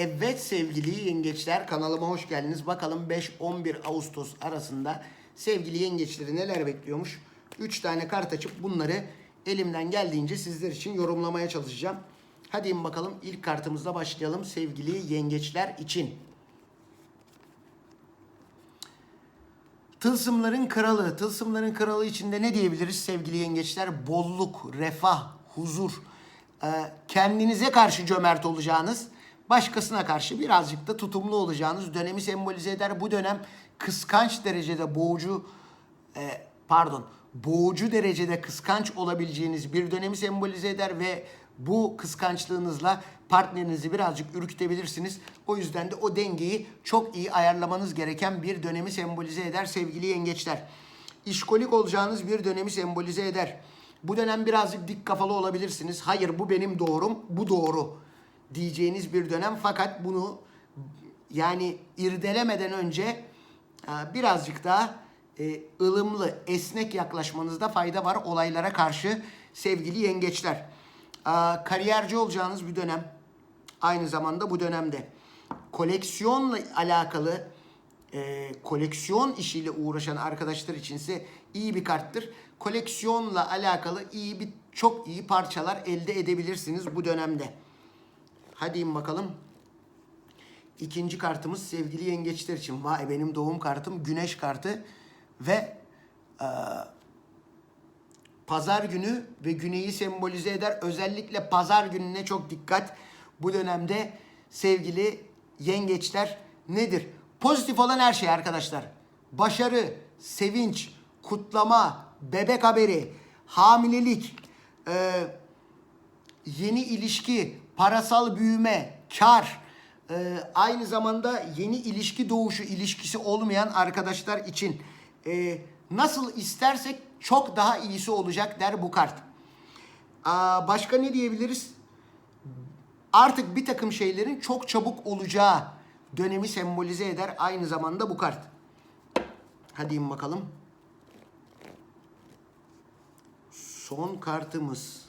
Evet sevgili yengeçler kanalıma hoş geldiniz. Bakalım 5-11 Ağustos arasında sevgili yengeçleri neler bekliyormuş. 3 tane kart açıp bunları elimden geldiğince sizler için yorumlamaya çalışacağım. Hadi bakalım ilk kartımızla başlayalım sevgili yengeçler için. Tılsımların kralı. Tılsımların kralı içinde ne diyebiliriz sevgili yengeçler? Bolluk, refah, huzur. Ee, kendinize karşı cömert olacağınız, başkasına karşı birazcık da tutumlu olacağınız dönemi sembolize eder. Bu dönem kıskanç derecede boğucu, e, pardon, boğucu derecede kıskanç olabileceğiniz bir dönemi sembolize eder ve bu kıskançlığınızla partnerinizi birazcık ürkütebilirsiniz. O yüzden de o dengeyi çok iyi ayarlamanız gereken bir dönemi sembolize eder sevgili yengeçler. İşkolik olacağınız bir dönemi sembolize eder. Bu dönem birazcık dik kafalı olabilirsiniz. Hayır bu benim doğrum, bu doğru diyeceğiniz bir dönem. Fakat bunu yani irdelemeden önce e, birazcık daha e, ılımlı, esnek yaklaşmanızda fayda var olaylara karşı sevgili yengeçler. E, Kariyerci olacağınız bir dönem. Aynı zamanda bu dönemde koleksiyonla alakalı koleksiyon işiyle uğraşan arkadaşlar içinse iyi bir karttır. Koleksiyonla alakalı iyi bir çok iyi parçalar elde edebilirsiniz bu dönemde. Hadi in bakalım. İkinci kartımız sevgili yengeçler için. Vay benim doğum kartım güneş kartı ve e, pazar günü ve güneyi sembolize eder. Özellikle pazar gününe çok dikkat. Bu dönemde sevgili yengeçler nedir? Pozitif olan her şey arkadaşlar. Başarı, sevinç, kutlama, bebek haberi, hamilelik, e, yeni ilişki, parasal büyüme, kar, e, aynı zamanda yeni ilişki doğuşu ilişkisi olmayan arkadaşlar için e, nasıl istersek çok daha iyisi olacak der bu kart. Aa, başka ne diyebiliriz? Artık bir takım şeylerin çok çabuk olacağı dönemi sembolize eder aynı zamanda bu kart. Hadi in bakalım. Son kartımız.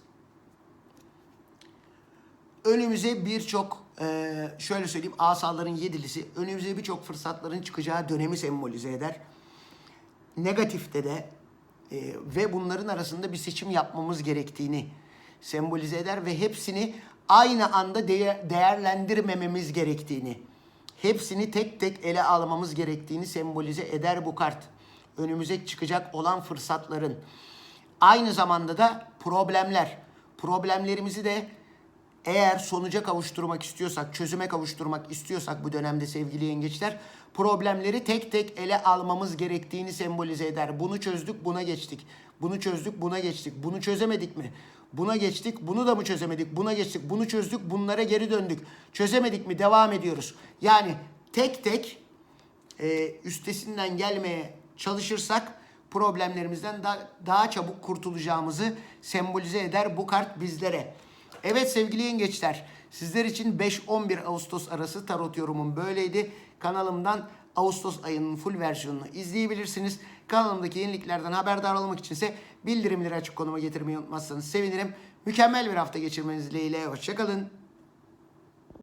Önümüze birçok eee, şöyle söyleyeyim asaların yedilisi önümüze birçok fırsatların çıkacağı dönemi sembolize eder. Negatifte de eee, ve bunların arasında bir seçim yapmamız gerektiğini sembolize eder ve hepsini aynı anda değer- değerlendirmememiz gerektiğini, hepsini tek tek ele almamız gerektiğini sembolize eder bu kart. Önümüze çıkacak olan fırsatların. Aynı zamanda da problemler. Problemlerimizi de eğer sonuca kavuşturmak istiyorsak, çözüme kavuşturmak istiyorsak bu dönemde sevgili yengeçler, problemleri tek tek ele almamız gerektiğini sembolize eder. Bunu çözdük, buna geçtik. Bunu çözdük, buna geçtik. Bunu çözemedik mi? Buna geçtik, bunu da mı çözemedik? Buna geçtik, bunu çözdük, bunlara geri döndük. Çözemedik mi? Devam ediyoruz. Yani tek tek e, üstesinden gelmeye çalışırsak problemlerimizden da, daha çabuk kurtulacağımızı sembolize eder bu kart bizlere. Evet sevgili yengeçler sizler için 5-11 Ağustos arası tarot yorumum böyleydi. Kanalımdan Ağustos ayının full versiyonunu izleyebilirsiniz. Kanalımdaki yeniliklerden haberdar olmak içinse bildirimleri açık konuma getirmeyi unutmazsanız sevinirim. Mükemmel bir hafta geçirmeniz dileğiyle. Hoşçakalın.